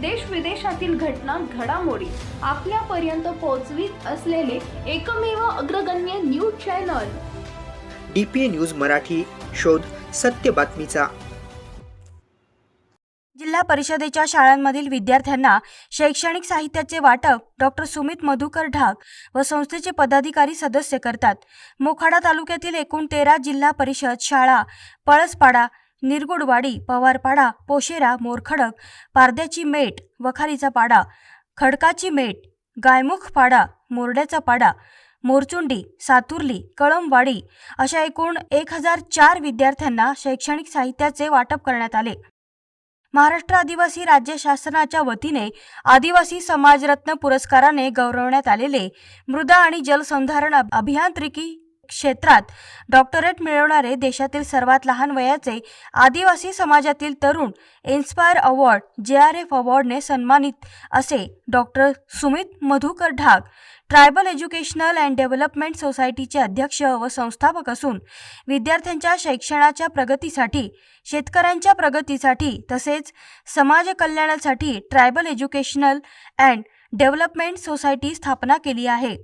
देश विदेशातील घटना घडामोडी आपल्यापर्यंत पोहोचवीत असलेले एकमेव अग्रगण्य news channel. D P A news Marathi शोध सत्य बातमीचा. जिल्हा परिषदेच्या शाळांमधील विद्यार्थ्यांना शैक्षणिक साहित्याचे वाटप डॉक्टर सुमित मधुकर ढाक व संस्थेचे पदाधिकारी सदस्य करतात. मोखाडा तालुक्यातील एकूण तेरा जिल्हा परिषद शाळा पळसपाडा निरगुडवाडी पवारपाडा पोशेरा मोरखडक पारद्याची मेट वखारीचा पाडा खडकाची मेट गायमुख पाडा मोरड्याचा पाडा मोरचुंडी सातुर्ली कळमवाडी अशा एकूण एक हजार चार विद्यार्थ्यांना शैक्षणिक साहित्याचे वाटप करण्यात आले. महाराष्ट्र आदिवासी राज्य शासनाच्या वतीने आदिवासी समाजरत्न पुरस्काराने गौरवण्यात आलेले मृदा आणि जलसंधारण अभियांत्रिकी क्षेत्रात डॉक्टरेट मिळवणारे देशातील सर्वात लहान वयाचे आदिवासी समाजातील तरुण inspire award J R F अवॉर्डने सन्मानित असे डॉक्टर सुमित मधुकर ढाक ट्रायबल एज्युकेशनल अँड डेव्हलपमेंट सोसायटीचे अध्यक्ष व संस्थापक असून विद्यार्थ्यांच्या शैक्षणाच्या प्रगतीसाठी शेतकऱ्यांच्या प्रगतीसाठी तसेच समाज कल्याणासाठी tribal educational and development society स्थापना केली आहे.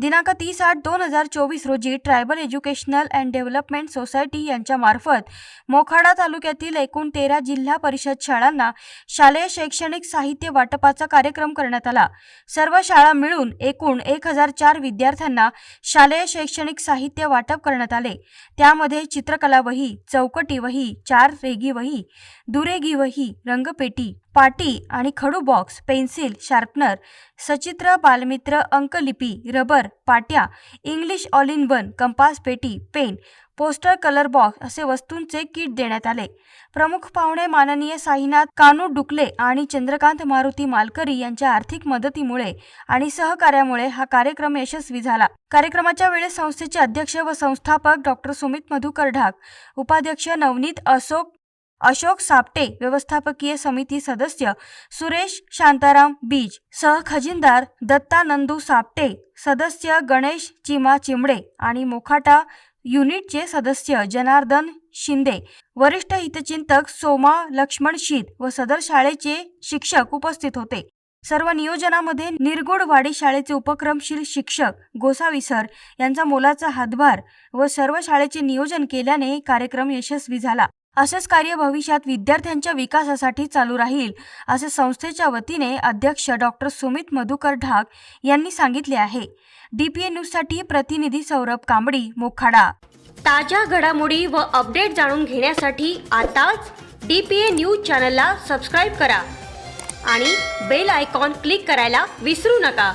दिनांक तीस आठ दोन हजार चोवीस रोजी tribal educational and development society यांच्यामार्फत मोखाडा तालुक्यातील एकूण तेरा जिल्हा परिषद शाळांना शालेय शैक्षणिक साहित्य वाटपाचा कार्यक्रम करण्यात आला. सर्व शाळा मिळून एकूण एक हजार चार विद्यार्थ्यांना शालेय शैक्षणिक साहित्य वाटप करण्यात आले. त्यामध्ये चित्रकला वही चौकटी वही चार रेगी वही दुरेगी वही रंगपेटी पाटी आणि खडू बॉक्स पेन्सिल शार्पनर सचित्र बालमित्र अंकलिपी रबर पाट्या English all in one compass पेटी पेन पोस्टर कलर बॉक्स असे वस्तूंचे किट देण्यात आले. प्रमुख पाहुणे माननीय साईनाथ कानू डुकले आणि चंद्रकांत मारुती मालकरी यांच्या आर्थिक मदतीमुळे आणि सहकार्यामुळे हा कार्यक्रम यशस्वी झाला. कार्यक्रमाच्या वेळेस संस्थेचे अध्यक्ष व संस्थापक डॉक्टर सुमित मधुकर ढाक उपाध्यक्ष नवनीत अशोक अशोक सापटे व्यवस्थापकीय समिती सदस्य सुरेश शांताराम बीज सहखजिनदार दत्ता नंदू सापटे सदस्य गणेश चिमा चिमडे आणि मोखाटा युनिटचे सदस्य जनार्दन शिंदे. वरिष्ठ हितचिंतक सोमा लक्ष्मण शीत व सदर शाळेचे शिक्षक उपस्थित होते. सर्व नियोजनामध्ये निरगुडवाडी शाळेचे उपक्रमशील शिक्षक गोसावी सर यांचा मोलाचा हातभार व सर्व शाळेचे नियोजन केल्याने कार्यक्रम यशस्वी झाला. असेच कार्य भविष्यात विद्यार्थ्यांच्या विकासासाठी चालू राहील असे संस्थेच्या वतीने अध्यक्ष डॉक्टर सुमित मधुकर ढाक यांनी सांगितले आहे. डीपीए न्यूजसाठी प्रतिनिधी सौरभ कांबडी मोखाडा. ताज्या घडामोडी व अपडेट जाणून घेण्यासाठी आताच डी पी ए न्यूज चॅनलला सबस्क्राईब करा आणि बेल आयकॉन क्लिक करायला विसरू नका.